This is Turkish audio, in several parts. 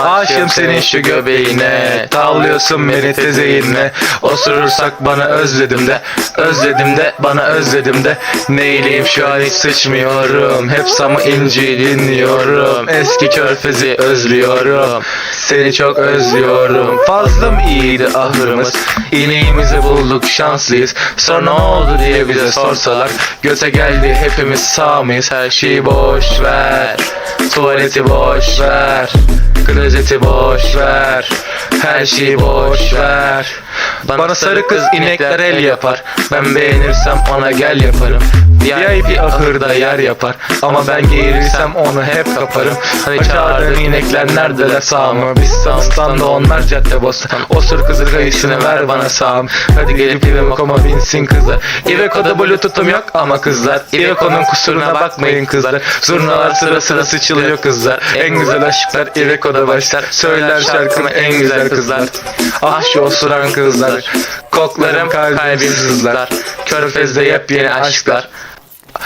Aşığım senin şu göbeğine. Tavlıyorsun beni tezeyinle Osurursak bana özledim de Özledim de bana özledim de. Neyleyim şu an hiç sıçmıyorum. Hep samı inci dinliyorum. Eski körfezi özlüyorum. Seni çok özlüyorum. Fazla mı iyiydi ahırımız. İneğimizi bulduk şanslıyız. Sonra ne oldu diye bize sorsalar Göte geldi hepimiz sağ mıyız? Her şeyi boş ver Tuvaleti boş ver. Klozeti boş ver. Her şeyi boş ver Bana sarı kız inekler el yapar. Ben beğenirsem ona gel yaparım. VIP ahırda yer yapar. Ama ben geğirirsem onu hep kaparım. Hani çağırdığın inekler neredeler sağ mı? Biz Samstan'da onlar cadde bostan Osur kızır kayısını ver bana sağım. Hadi gelip Iveco'ma binsin kızlar. Iveco'da bluetooth'um yok ama kızlar. Iveco'nun kusuruna bakmayın kızlar. Zurnalar sıra sıra sıçılıyor kızlar. En güzel aşklar Iveco'da başlar. Söyler şarkımı en güzel kızlar Ah şu osuran kızlar Koklarım kalbim sızlar Körfez'de yepyeni aşklar.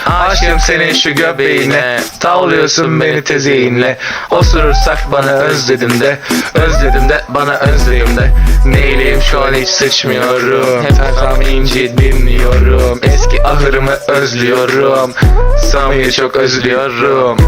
Aşığım senin şu göbeğine. Tavlıyorsun beni tezeyinle Osurursak bana özledim de. Özledim de bana özledim de. Neyleyim şu an hiç sıçmıyorum Hep tam inci dinliyorum. Eski ahırımı özlüyorum. Sami'yi çok özlüyorum